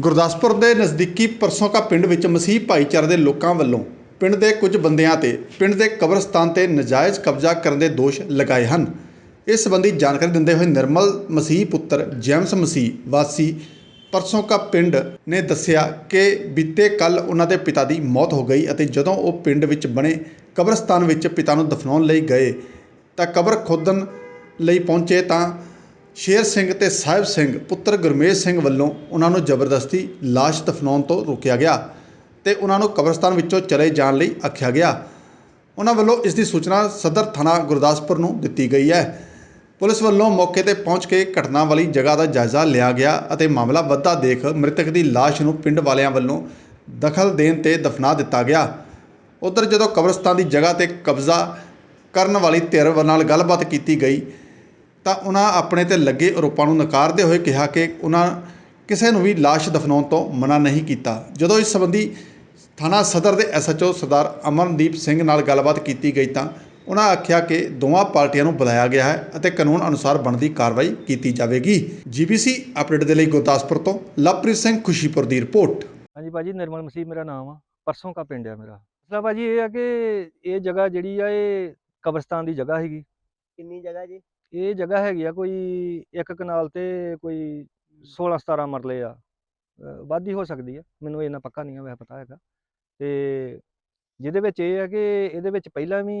ਗੁਰਦਾਸਪੁਰ ਦੇ ਨਜ਼ਦੀਕੀ ਪਰਸੋਂਕਾ ਪਿੰਡ ਵਿੱਚ ਮਸੀਹ ਭਾਈਚਾਰੇ ਦੇ ਲੋਕਾਂ ਵੱਲੋਂ ਪਿੰਡ ਦੇ ਕੁਝ ਬੰਦਿਆਂ ਤੇ ਪਿੰਡ ਦੇ ਕਬਰਸਤਾਨ ਤੇ ਨਜਾਇਜ਼ ਕਬਜ਼ਾ ਕਰਨ ਦੇ ਦੋਸ਼ ਲਗਾਏ ਹਨ। ਇਸ ਸੰਬੰਧੀ ਜਾਣਕਾਰੀ ਦਿੰਦੇ ਹੋਏ ਨਿਰਮਲ ਮਸੀਹ ਪੁੱਤਰ ਜੈਮਸ ਮਸੀਹ ਵਾਸੀ ਪਰਸੋਂਕਾ ਪਿੰਡ ਨੇ ਦੱਸਿਆ ਕਿ ਬੀਤੇ ਕੱਲ ਉਹਨਾਂ ਦੇ ਪਿਤਾ ਦੀ ਮੌਤ ਹੋ ਗਈ ਅਤੇ ਜਦੋਂ ਉਹ ਪਿੰਡ ਵਿੱਚ ਬਣੇ ਕਬਰਸਤਾਨ ਵਿੱਚ ਪਿਤਾ ਨੂੰ ਦਫਨਾਉਣ ਲਈ ਗਏ ਤਾਂ ਕਬਰ ਖੋਦਣ ਲਈ ਪਹੁੰਚੇ ਤਾਂ ਸ਼ੇਰ ਸਿੰਘ ਤੇ ਸਾਹਿਬ ਸਿੰਘ, ਪੁੱਤਰ ਗੁਰਮੇਜ ਸਿੰਘ ਵੱਲੋਂ ਉਹਨਾਂ ਨੂੰ ਜ਼ਬਰਦਸਤੀ ਲਾਸ਼ ਦਫਨਾਉਣ ਤੋਂ ਰੋਕਿਆ ਗਿਆ ਤੇ ਉਹਨਾਂ ਨੂੰ ਕਬਰਸਤਾਨ ਵਿੱਚੋਂ ਚਲੇ ਜਾਣ ਲਈ ਆਖਿਆ ਗਿਆ। ਉਹਨਾਂ ਵੱਲੋਂ ਇਸ ਦੀ ਸੂਚਨਾ ਸਦਰ ਥਾਣਾ ਗੁਰਦਾਸਪੁਰ ਨੂੰ ਦਿੱਤੀ ਗਈ ਹੈ। ਪੁਲਿਸ ਵੱਲੋਂ ਮੌਕੇ ਤੇ ਪਹੁੰਚ ਕੇ ਘਟਨਾ ਵਾਲੀ ਜਗ੍ਹਾ ਦਾ ਜਾਇਜ਼ਾ ਲਿਆ ਗਿਆ ਅਤੇ ਮਾਮਲਾ ਵੱਧਦਾ ਦੇਖ ਮ੍ਰਿਤਕ ਦੀ ਲਾਸ਼ ਨੂੰ ਪਿੰਡ ਵਾਲਿਆਂ ਵੱਲੋਂ ਦਖਲ ਦੇਣ ਤੇ ਦਫਨਾ ਦਿੱਤਾ ਗਿਆ। ਉਧਰ ਜਦੋਂ ਕਬਰਸਤਾਨ ਦੀ ਜਗ੍ਹਾ ਤੇ ਕਬਜ਼ਾ ਕਰਨ ਵਾਲੀ ਧਿਰ ਨਾਲ ਗੱਲਬਾਤ ਕੀਤੀ ਗਈ ਤਾਂ ਉਹਨਾਂ ਆਪਣੇ ਤੇ ਲੱਗੇ ਆਰੋਪਾਂ ਨੂੰ ਨਕਾਰਦੇ ਹੋਏ ਕਿਹਾ ਕਿ ਉਹਨਾਂ ਕਿਸੇ ਨੂੰ ਵੀ ਲਾਸ਼ ਦਫਨਾਉਣ ਤੋਂ ਮਨਾ ਨਹੀਂ ਕੀਤਾ। ਜਦੋਂ ਇਸ ਸੰਬੰਧੀ ਥਾਣਾ ਸਦਰ ਦੇ ਐਸਐਚਓ ਸਰਦਾਰ ਅਮਨਦੀਪ ਸਿੰਘ ਨਾਲ ਗੱਲਬਾਤ ਕੀਤੀ ਗਈ ਤਾਂ ਉਹਨਾਂ ਆਖਿਆ ਕਿ ਦੋਵਾਂ ਪਾਰਟੀਆਂ ਨੂੰ ਬੁਲਾਇਆ ਗਿਆ ਹੈ ਅਤੇ ਕਾਨੂੰਨ ਅਨੁਸਾਰ ਬਣਦੀ ਕਾਰਵਾਈ ਕੀਤੀ ਜਾਵੇਗੀ। ਜੀਬੀਸੀ ਅਪਡੇਟ ਦੇ ਲਈ ਗੁਰਦਾਸਪੁਰ ਤੋਂ ਲਵਪ੍ਰੀਤ ਸਿੰਘ ਖੁਸ਼ੀਪੁਰ ਦੀ ਰਿਪੋਰਟ। ਹਾਂਜੀ ਭਾਜੀ ਨਿਰਮਲ ਮਸੀਹ ਮੇਰਾ ਨਾਮ ਆ। ਪਰਸੋਂ ਕਾ ਪਿੰਡ ਆ ਮੇਰਾ। ਮਸਲਾ ਭਾਜੀ ਇਹ ਆ ਕਿ ਇਹ ਜਗ੍ਹਾ ਜਿਹੜੀ ਆ ਇਹ ਕਬਰਸਤਾਨ ਦੀ ਜਗ੍ਹਾ ਹੈਗੀ। ਕਿੰਨੀ ਜਗ੍ਹਾ ਜੀ? ਇਹ ਜਗ੍ਹਾ ਹੈਗੀ ਆ ਕੋਈ ਇੱਕ ਕਨਾਲ ਤੇ ਕੋਈ 16 17 ਮਰਲੇ ਆ। ਅਹ ਵੱਧ ਹੀ ਹੋ ਸਕਦੀ ਆ, ਮੈਨੂੰ ਇਹਨਾਂ ਪੱਕਾ ਨਹੀਂ ਆ ਵੈਸੇ ਪਤਾ ਹੈਗਾ। ਤੇ ਜਿਹਦੇ ਵਿੱਚ ਇਹ ਆ ਕਿ ਇਹਦੇ ਵਿੱਚ ਪਹਿਲਾਂ ਵੀ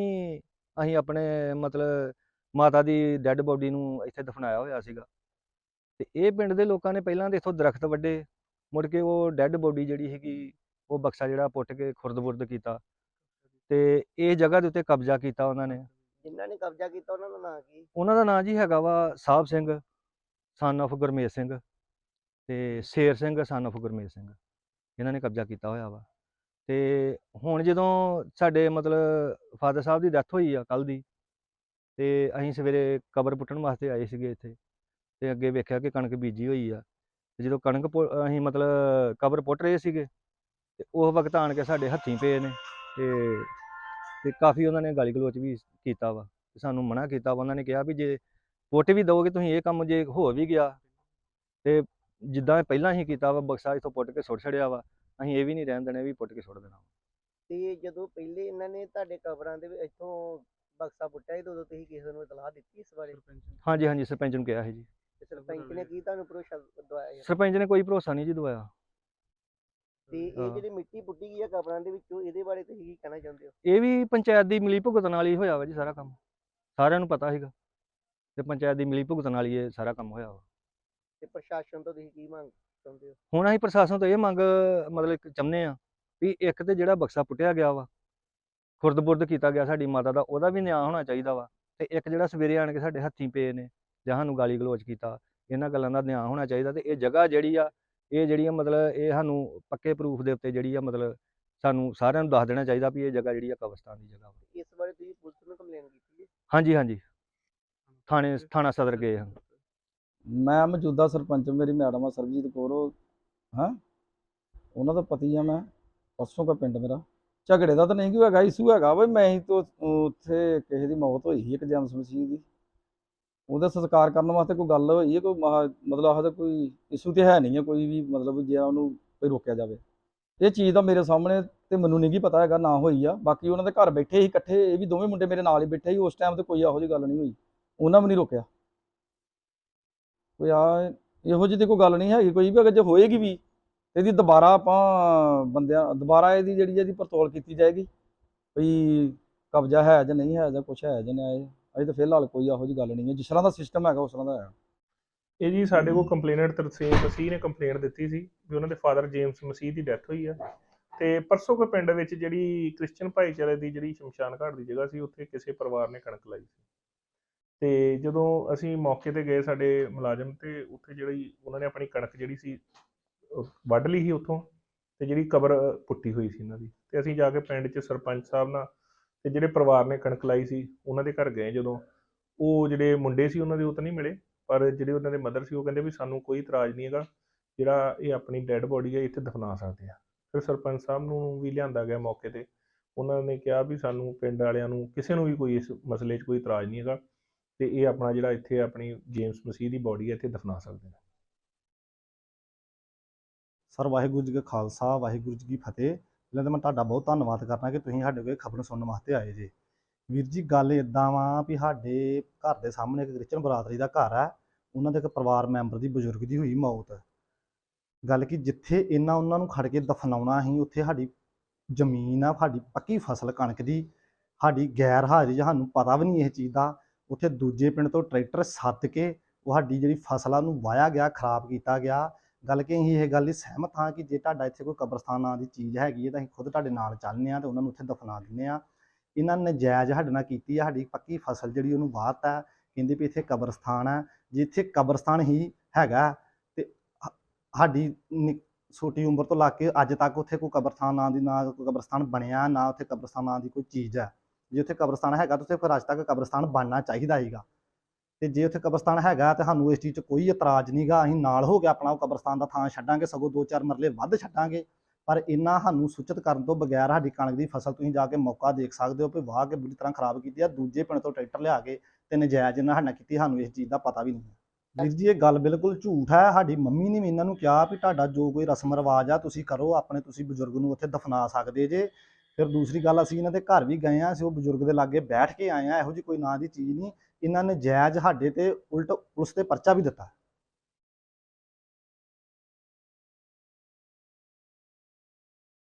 ਅਸੀਂ ਆਪਣੇ ਮਤਲਬ ਮਾਤਾ ਦੀ ਡੈੱਡ ਬੋਡੀ ਨੂੰ ਇੱਥੇ ਦਫਨਾਇਆ ਹੋਇਆ ਸੀਗਾ। ਤੇ ਇਹ ਪਿੰਡ ਦੇ ਲੋਕਾਂ ਨੇ ਪਹਿਲਾਂ ਤੇ ਇੱਥੋਂ ਦਰਖਤ ਵੱਡੇ ਮੁੜ ਕੇ ਉਹ ਡੈੱਡ ਬੋਡੀ ਜਿਹੜੀ ਹੈਗੀ ਉਹ ਬਕਸਾ ਜਿਹੜਾ ਪੁੱਟ ਕੇ ਖੁਰਦ-ਬੁਰਦ ਕੀਤਾ। ਤੇ ਇਹ ਜਗ੍ਹਾ ਦੇ ਉੱਤੇ ਕਬਜ਼ਾ ਕੀਤਾ ਉਹਨਾਂ ਨੇ। ਜਿਨ੍ਹਾਂ ਨੇ ਕਬਜ਼ਾ ਕੀਤਾ ਉਹਨਾਂ ਦਾ ਨਾਂ ਕੀ? ਉਹਨਾਂ ਦਾ ਨਾਂ ਜੀ ਹੈਗਾ ਵਾ ਸਾਹਿਬ ਸਿੰਘ ਸਨ of ਗੁਰਮੇਜ ਸਿੰਘ ਤੇ ਸ਼ੇਰ ਸਿੰਘ ਸਨ of ਗੁਰਮੇਜ ਸਿੰਘ ਇਹਨਾਂ ਨੇ ਕਬਜ਼ਾ ਕੀਤਾ ਹੋਇਆ ਵਾ। ਤੇ ਹੁਣ ਜਦੋਂ ਸਾਡੇ ਮਤਲਬ ਫਾਦਰ ਸਾਹਿਬ ਦੀ ਡੈਥ ਹੋਈ ਆ ਕੱਲ ਦੀ, ਤੇ ਅਸੀਂ ਸਵੇਰੇ ਕਬਰ ਪੁੱਟਣ ਵਾਸਤੇ ਆਏ ਸੀਗੇ ਇੱਥੇ, ਤੇ ਅੱਗੇ ਵੇਖਿਆ ਕਿ ਕਣਕ ਬੀਜੀ ਹੋਈ ਆ, ਤੇ ਜਦੋਂ ਕਣਕ ਪੁ- ਅਸੀਂ ਮਤਲਬ ਕਬਰ ਪੁੱਟ ਰਹੇ ਸੀਗੇ, ਤੇ ਉਸ ਵਕਤ ਆਣ ਕੇ ਸਾਡੇ ਹੱਥੀਂ ਪਏ ਨੇ, ਤੇ ਤੇ ਕਾਫੀ ਉਹਨਾਂ ਨੇ ਗਾਲੀ ਗਲੋਚ ਵੀ ਕੀਤਾ ਵਾ ਤੇ ਸਾਨੂੰ ਮਨਾ ਕੀਤਾ ਵਾ। ਉਹਨਾਂ ਨੇ ਕਿਹਾ ਵੀ ਜੇ ਪੁੱਟ ਵੀ ਦਓਗੇ ਤੁਸੀਂ ਇਹ ਕੰਮ ਜੇ ਹੋ ਵੀ ਗਿਆ ਤੇ ਜਿੱਦਾਂ ਪਹਿਲਾਂ ਹੀ ਕੀਤਾ ਵਾ ਬਕਸਾ ਇਥੋਂ ਪੁੱਟ ਕੇ ਸੁੱਟ ਛੜਿਆ ਵਾ ਅਸੀਂ ਇਹ ਵੀ ਨਹੀਂ ਰਹਿਣ ਦੇਣਾ ਵੀ ਪੁੱਟ ਕੇ ਸੁੱਟ ਦੇਣਾ ਤੇ ਜਦੋਂ ਪਹਿਲੇ ਇਹਨਾਂ ਨੇ ਤੁਹਾਡੇ ਕਬਰਾਂ ਦੇ ਵਿੱਚ ਇੱਥੋਂ ਬਕਸਾ ਪੁੱਟਿਆ ਸੀ ਉਦੋਂ ਤੁਸੀਂ ਕਿਸੇ ਨੂੰ ਇਤਲਾਹ ਦਿੱਤੀ ਇਸ ਬਾਰੇ? ਹਾਂਜੀ ਹਾਂਜੀ ਸਰਪੰਚ ਨੂੰ ਕਿਹਾ ਸੀ ਜੀ। ਸਰਪੰਚ ਨੇ ਕੀ ਤੁਹਾਨੂੰ ਭਰੋਸਾ ਦਵਾਇਆ? ਸਰਪੰਚ ਨੇ ਕੋਈ ਭਰੋਸਾ ਨਹੀਂ ਜੀ ਦਵਾਇਆ। ਤੇ ਇਹ। ਜਿਹੜੀ ਮਿੱਟੀ ਪੁੱਟੀ ਗਈ ਆ ਕਬਰਾਂ ਦੇ ਵਿੱਚੋਂ ਇਹਦੇ ਬਾਰੇ ਤੁਸੀਂ ਕੀ ਕਹਿਣਾ ਚਾਹੁੰਦੇ ਹੋ? ਇਹ ਵੀ ਪੰਚਾਇਤ ਦੀ ਮਿਲੀ ਭੁਗਤ ਨਾਲ ਹੀ ਹੋਇਆ ਵਾ ਜੀ ਸਾਰਾ ਕੰਮ। ਸਾਰਿਆਂ ਨੂੰ ਪਤਾ ਸੀਗਾ। ਤੇ ਪੰਚਾਇਤ ਦੀ ਮਿਲੀ ਭੁਗਤ ਨਾਲ ਹੀ ਇਹ ਸਾਰਾ ਕੰਮ ਹੋਇਆ ਵਾ। ਤੇ ਪ੍ਰਸ਼ਾਸਨ ਤੋਂ ਤੁਸੀਂ ਕੀ ਮੰਗ ਚਾਹੁੰਦੇ ਹੋ? ਹੁਣ ਅਸੀਂ ਪ੍ਰਸ਼ਾਸਨ ਤੋਂ ਇਹ ਮੰਗ ਮਤਲਬ ਚਾਹੁੰਦੇ ਆ ਵੀ ਇੱਕ ਤੇ ਜਿਹੜਾ ਬਕਸਾ ਪੁੱਟਿਆ ਗਿਆ ਵਾ ਖੁਰਦ-ਬੁਰਦ ਕੀਤਾ ਗਿਆ ਸਾਡੀ ਮਾਤਾ ਦਾ ਉਹਦਾ ਵੀ ਨਿਆਂ ਹੋਣਾ ਚਾਹੀਦਾ ਵਾ। ਤੇ ਇੱਕ ਜਿਹੜਾ ਸਵੇਰੇ ਆਣ ਕੇ ਸਾਡੇ ਹੱਥੀਂ ਪਏ ਨੇ ਜਾਂ ਸਾਨੂੰ ਗਾਲੀ ਗਲੋਚ ਕੀਤਾ ਇਹਨਾਂ ਗੱਲਾਂ ਦਾ ਨਿਆਂ ਹੋਣਾ ਚਾਹੀਦਾ ਤੇ ਇਹ ਜਗ੍ਹਾ ਜਿਹੜੀ ਆ ਇਹ ਜਿਹੜੀ ਆ ਮਤਲਬ ਇਹ ਸਾਨੂੰ ਪੱਕੇ ਪ੍ਰੂਫ ਦੇ ਉੱਤੇ ਜਿਹੜੀ ਆ ਮਤਲਬ ਸਾਨੂੰ ਸਾਰਿਆਂ ਨੂੰ ਦੱਸ ਦੇਣਾ ਚਾਹੀਦਾ ਵੀ ਇਹ ਜਗ੍ਹਾ ਜਿਹੜੀ ਆ ਕਬਰਸਤਾਨ ਦੀ ਜਗ੍ਹਾ ਵਾ। ਇਸ ਬਾਰੇ ਤੁਸੀਂ ਪੁਲਿਸ ਨੂੰ ਕੰਪਲੇਨ ਕੀਤੀ ਹੈ? ਹਾਂਜੀ ਹਾਂਜੀ। ਥਾਣੇ ਥਾਣਾ ਸਦਰ ਗਏ ਹਾਂ। ਮੈਂ ਮੌਜੂਦਾ ਸਰਪੰਚ ਮੇਰੀ ਮੈਡਮ ਆ ਸਰਬਜੀਤ ਕੌਰ ਉਹ ਹਾਂ? ਉਹਨਾਂ ਦਾ ਪਤੀ ਆ ਮੈਂ ਪਰਸੋਂ ਦਾ ਪਿੰਡ ਮੇਰਾ। ਝਗੜੇ ਦਾ ਤਾਂ ਨਹੀਂ ਕੋਈ ਹੈਗਾ ਇਸ਼ੂ ਹੈਗਾ ਵੇ ਮੈਂ ਹੀ ਤੋਂ ਉੱਥੇ ਕਿਸੇ ਦੀ ਮੌਤ ਹੋਈ ਸੀ ਇੱਕ ਜੈਮਸ ਮਸੀਹ ਦੀ। ਉਹਦਾ ਸੰਸਕਾਰ ਕਰਨ ਵਾਸਤੇ ਕੋਈ ਗੱਲ ਹੋਈ ਹੈ, ਕੋਈ ਮਹਾ- ਮਤਲਬ ਆਹ ਕੋਈ ਇਸ਼ੂ ਤੇ ਹੈ ਨਹੀਂ ਹੈ, ਕੋਈ ਵੀ ਮਤਲਬ ਜੇ ਉਹਨੂੰ ਕੋਈ ਰੋਕਿਆ ਜਾਵੇ। ਇਹ ਚੀਜ਼ ਤਾਂ ਮੇਰੇ ਸਾਹਮਣੇ ਤੇ ਮੈਨੂੰ ਨਹੀਂ ਗੀ ਪਤਾ ਹੈਗਾ, ਨਾ ਹੋਈ ਆ। ਬਾਕੀ ਉਹਨਾਂ ਦੇ ਘਰ ਬੈਠੇ ਸੀ ਇਕੱਠੇ, ਇਹ ਵੀ ਦੋਵੇਂ ਮੁੰਡੇ ਮੇਰੇ ਨਾਲ ਹੀ ਬੈਠੇ ਸੀ, ਉਸ ਟਾਈਮ ਤੇ ਕੋਈ ਇਹੋ ਜਿਹੀ ਗੱਲ ਨਹੀਂ ਹੋਈ। ਉਹਨਾਂ ਵੀ ਨਹੀਂ ਰੋਕਿਆ। ਕੋਈ ਆ, ਇਹੋ ਜਿਹੀ ਤੇ ਕੋਈ ਗੱਲ ਨਹੀਂ ਹੈਗੀ, ਕੋਈ ਵੀ ਅਗਰ ਜੇ ਹੋਏਗੀ ਵੀ ਇਹਦੀ ਦੁਬਾਰਾ ਆਪਾਂ ਬੰਦਿਆਂ, ਦੁਬਾਰਾ ਇਹਦੀ ਜਿਹੜੀ ਇਹਦੀ ਪੜਤਾਲ ਕੀਤੀ ਜਾਏਗੀ, ਵੀ ਕਬਜ਼ਾ ਹੈ ਜਾਂ ਨਹੀਂ ਹੈ ਜਾਂ ਕੁਛ ਹੈ ਜਾਂ ਨਹੀਂ ਹੈ। ਅਜੇ ਤਾਂ ਫਿਲਹਾਲ ਕੋਈ ਇਹੋ ਜਿਹੀ ਗੱਲ ਨਹੀਂ ਹੈ। ਜਿਸ ਤਰ੍ਹਾਂ ਦਾ ਸਿਸਟਮ ਹੈਗਾ ਉਸ ਤਰ੍ਹਾਂ ਦਾ ਹੈ ਇਹ ਜੀ ਸਾਡੇ ਕੋਲ ਕੰਪਲੇਨਰ ਤਰਸੇਮ ਮਸੀਹ ਨੇ ਕੰਪਲੇਂਟ ਦਿੱਤੀ ਸੀ ਵੀ ਉਹਨਾਂ ਦੇ ਫਾਦਰ ਜੇਮਸ ਮਸੀਹ ਦੀ ਡੈਥ ਹੋਈ ਆ। ਤੇ ਪਰਸੋਂ ਕੋ ਪਿੰਡ ਵਿੱਚ ਜਿਹੜੀ ਕ੍ਰਿਸਚੀਅਨ ਭਾਈਚਾਰੇ ਦੀ ਜਿਹੜੀ ਸ਼ਮਸ਼ਾਨ ਘਾਟ ਦੀ ਜਗ੍ਹਾ ਸੀ ਉੱਥੇ ਕਿਸੇ ਪਰਿਵਾਰ ਨੇ ਕਣਕ ਲਾਈ ਸੀ। ਤੇ ਜਦੋਂ ਅਸੀਂ ਮੌਕੇ ਤੇ ਗਏ ਸਾਡੇ ਮੁਲਾਜ਼ਮ ਤੇ ਉੱਥੇ ਜਿਹੜੀ ਉਹਨਾਂ ਨੇ ਆਪਣੀ ਕਣਕ ਜਿਹੜੀ ਸੀ ਵੱਢ ਲਈ ਸੀ ਉੱਥੋਂ ਤੇ ਜਿਹੜੀ ਕਬਰ ਪੁੱਟੀ ਹੋਈ ਸੀ ਇਹਨਾਂ ਦੀ। ਤੇ ਅਸੀਂ ਜਾ ਕੇ ਪਿੰਡ 'ਚ ਸਰਪੰਚ ਸਾਹਿਬ ਨਾਲ ਤੇ ਜਿਹੜੇ ਪਰਿਵਾਰ ਨੇ ਕਣਕ ਲਾਈ ਸੀ, ਉਹਨਾਂ ਦੇ ਘਰ ਗਏ ਜਦੋਂ। ਉਹ ਜਿਹੜੇ ਮੁੰਡੇ ਸੀ, ਉਹਨਾਂ ਦੇ ਉਹ ਤਾਂ ਨਹੀਂ ਮਿਲੇ, ਪਰ ਜਿਹੜੇ ਉਹਨਾਂ ਦੇ ਮਦਰ ਸੀ, ਉਹ ਕਹਿੰਦੇ ਵੀ ਸਾਨੂੰ ਕੋਈ ਇਤਰਾਜ਼ ਨਹੀਂ ਹੈਗਾ, ਜਿਹੜਾ ਇਹ ਆਪਣੀ ਡੈੱਡ ਬੋਡੀ ਹੈ, ਇੱਥੇ ਦਫਨਾ ਸਕਦੇ ਆ। ਫਿਰ ਸਰਪੰਚ ਸਾਹਿਬ ਨੂੰ ਵੀ ਲਿਆਂਦਾ ਗਿਆ ਮੌਕੇ ਤੇ। ਉਹਨਾਂ ਨੇ ਕਿਹਾ ਵੀ ਸਾਨੂੰ ਪਿੰਡ ਵਾਲਿਆਂ ਨੂੰ ਕਿਸੇ ਨੂੰ ਵੀ ਕੋਈ ਇਸ ਮਸਲੇ 'ਚ ਕੋਈ ਇਤਰਾਜ਼ ਨਹੀਂ ਹੈਗਾ ਤੇ ਇਹ ਆਪਣਾ ਜਿਹੜਾ ਇੱਥੇ ਆਪਣੀ ਜੇਮਸ ਮਸੀਹ ਦੀ ਬੋਡੀ ਹੈ, ਇੱਥੇ ਦਫਨਾ ਸਕਦੇ ਨੇ। ਸਰ, ਵਾਹਿਗੁਰੂ ਜੀ ਕਾ ਖਾਲਸਾ, ਵਾਹਿਗੁਰੂ ਜੀ ਕੀ ਫਤਿਹ। ਪਹਿਲਾਂ ਤਾਂ ਮੈਂ ਤੁਹਾਡਾ ਬਹੁਤ ਧੰਨਵਾਦ ਕਰਨਾ ਕਿ ਤੁਸੀਂ ਸਾਡੇ ਕੋਲ ਖਬਰ ਸੁਣਨ ਵਾਸਤੇ ਆਏ ਜੇ। ਵੀਰ ਜੀ, ਗੱਲ ਇਦਾਂ ਵਾ ਵੀ ਸਾਡੇ ਘਰ ਦੇ ਸਾਹਮਣੇ ਇੱਕ ਕ੍ਰਿਸਚਨ ਬਰਾਦਰੀ ਦਾ ਘਰ ਹੈ ਉਹਨਾਂ ਦੇ ਇੱਕ ਪਰਿਵਾਰ ਮੈਂਬਰ ਦੀ ਬਜ਼ੁਰਗ ਦੀ ਹੋਈ ਮੌਤ। ਗੱਲ ਕਿ ਜਿੱਥੇ ਇਹਨਾਂ ਉਹਨਾਂ ਨੂੰ ਖੜ ਕੇ ਦਫਨਾਉਣਾ ਸੀ, ਉੱਥੇ ਸਾਡੀ ਜ਼ਮੀਨ ਆ, ਸਾਡੀ ਪੱਕੀ ਫਸਲ ਕਣਕ ਦੀ, ਸਾਡੀ ਗੈਰ ਹਾਜ਼ਰੀ ਸਾਨੂੰ ਪਤਾ ਵੀ ਨਹੀਂ ਇਹ ਚੀਜ਼ ਦਾ, ਉੱਥੇ ਦੂਜੇ ਪਿੰਡ ਤੋਂ ਟਰੈਕਟਰ ਸੱਦ ਕੇ ਉਹ ਸਾਡੀ ਜਿਹੜੀ ਫਸਲਾਂ ਨੂੰ ਵਾਇਆ ਗਿਆ, ਖਰਾਬ ਕੀਤਾ ਗਿਆ। ਗੱਲ ਕਿ ਅਸੀਂ ਇਹ ਗੱਲ ਲਈ ਸਹਿਮਤ ਹਾਂ ਕਿ ਜੇ ਤੁਹਾਡਾ ਇੱਥੇ ਕੋਈ ਕਬਰਸਤਾਨ ਨਾਂ ਦੀ ਚੀਜ਼ ਹੈਗੀ ਹੈ ਤਾਂ ਅਸੀਂ ਖੁਦ ਤੁਹਾਡੇ ਨਾਲ ਚੱਲਨੇ ਆ ਤੇ ਉਹਨਾਂ ਨੂੰ ਉੱਥੇ ਦਫਨਾ ਦਿੰਨੇ ਆ ਇਹਨਾਂ ਨੇ ਜਾਇਜ਼ ਸਾਡੇ ਨਾਲ ਕੀਤੀ ਆ, ਸਾਡੀ ਪੱਕੀ ਫਸਲ ਜਿਹੜੀ ਉਹਨੂੰ ਵਾਹਤ ਹੈ, ਕਹਿੰਦੇ ਵੀ ਇੱਥੇ ਕਬਰਸਤਾਨ ਹੈ ਜੇ ਇੱਥੇ ਕਬਰਸਤਾਨ ਹੀ ਹੈਗਾ ਤੇ ਸਾਡੀ ਨਿ- ਛੋਟੀ ਉਮਰ ਤੋਂ ਲਾ ਕੇ ਅੱਜ ਤੱਕ ਉੱਥੇ ਕੋਈ ਕਬਰਸਤਾਨ ਨਾਂ ਦੀ, ਨਾ ਕੋਈ ਕਬਰਸਤਾਨ ਬਣਿਆ, ਨਾ ਉੱਥੇ ਕਬਰਸਤਾਨ ਨਾਂ ਦੀ ਕੋਈ ਚੀਜ਼ ਹੈ। ਜੇ ਉੱਥੇ ਕਬਰਸਤਾਨ ਹੈਗਾ ਤਾਂ ਉੱਥੇ ਫਿਰ ਅੱਜ ਤੱਕ ਕਬਰਸਤਾਨ ਬਣਨਾ ਚਾਹੀਦਾ ਸੀਗਾ ਤੇ ਜੇ ਉੱਥੇ ਕਬਰਸਤਾਨ ਹੈਗਾ ਤੇ ਸਾਨੂੰ ਇਸ ਚੀਜ਼ 'ਚ ਕੋਈ ਇਤਰਾਜ਼ ਨਹੀਂਗਾ ਅਸੀਂ ਨਾਲ ਹੋ ਕੇ ਆਪਣਾ ਉਹ ਕਬਰਸਤਾਨ ਦਾ ਥਾਂ ਛੱਡਾਂਗੇ, ਸਗੋਂ ਦੋ ਚਾਰ ਮਰਲੇ ਵੱਧ ਛੱਡਾਂਗੇ। ਪਰ ਇਹਨਾਂ ਸਾਨੂੰ ਸੂਚਿਤ ਕਰਨ ਤੋਂ ਬਗੈਰ ਸਾਡੀ ਕਣਕ ਦੀ ਫਸਲ ਤੁਸੀਂ ਜਾ ਕੇ ਮੌਕਾ ਦੇਖ ਸਕਦੇ ਹੋ ਕਿ ਵਾਹ ਕੇ ਬੁਰੀ ਤਰ੍ਹਾਂ ਖਰਾਬ ਕੀਤੀ ਆ, ਦੂਜੇ ਪਿੰਡ ਤੋਂ ਟਰੈਕਟਰ ਲਿਆ ਕੇ ਤੇ ਨਜਾਇਜ਼ ਇਹਨਾਂ ਸਾਡੇ ਨਾਲ ਕੀਤੀ, ਸਾਨੂੰ ਇਸ ਚੀਜ਼ ਦਾ ਪਤਾ ਵੀ ਨਹੀਂ ਹੈ। ਵੀਰ ਜੀ, ਇਹ ਗੱਲ ਬਿਲਕੁਲ ਝੂਠ ਹੈ, ਸਾਡੀ ਮੰਮੀ ਨੇ ਵੀ ਇਹਨਾਂ ਨੂੰ ਕਿਹਾ ਵੀ ਤੁਹਾਡਾ ਜੋ ਕੋਈ ਰਸਮ ਰਿਵਾਜ ਆ, ਤੁਸੀਂ ਕਰੋ, ਆਪਣੇ ਤੁਸੀਂ ਬਜ਼ੁਰਗ ਨੂੰ ਉੱਥੇ ਦਫਨਾ ਸਕਦੇ ਜੇ। ਫਿਰ ਦੂਸਰੀ ਗੱਲ, ਅਸੀਂ ਇਹਨਾਂ ਦੇ ਘਰ ਵੀ ਗਏ ਆ, ਅਸੀਂ ਉਹ ਬਜ਼ੁਰਗ ਦੇ ਲਾਗੇ ਬੈਠ ਕੇ ਆਏ ਆ, ਇਹੋ ਜਿਹੀ ਕੋਈ ਨਾਂ ਦੀ ਚੀਜ਼ ਨਹੀਂ। ਇਹਨਾਂ ਨੇ ਜਾਇਜ਼ ਸਾਡੇ ਤੇ ਉਲਟ ਪੁਲਿਸ ਤੇ ਪਰਚਾ ਵੀ ਦਿੱਤਾ।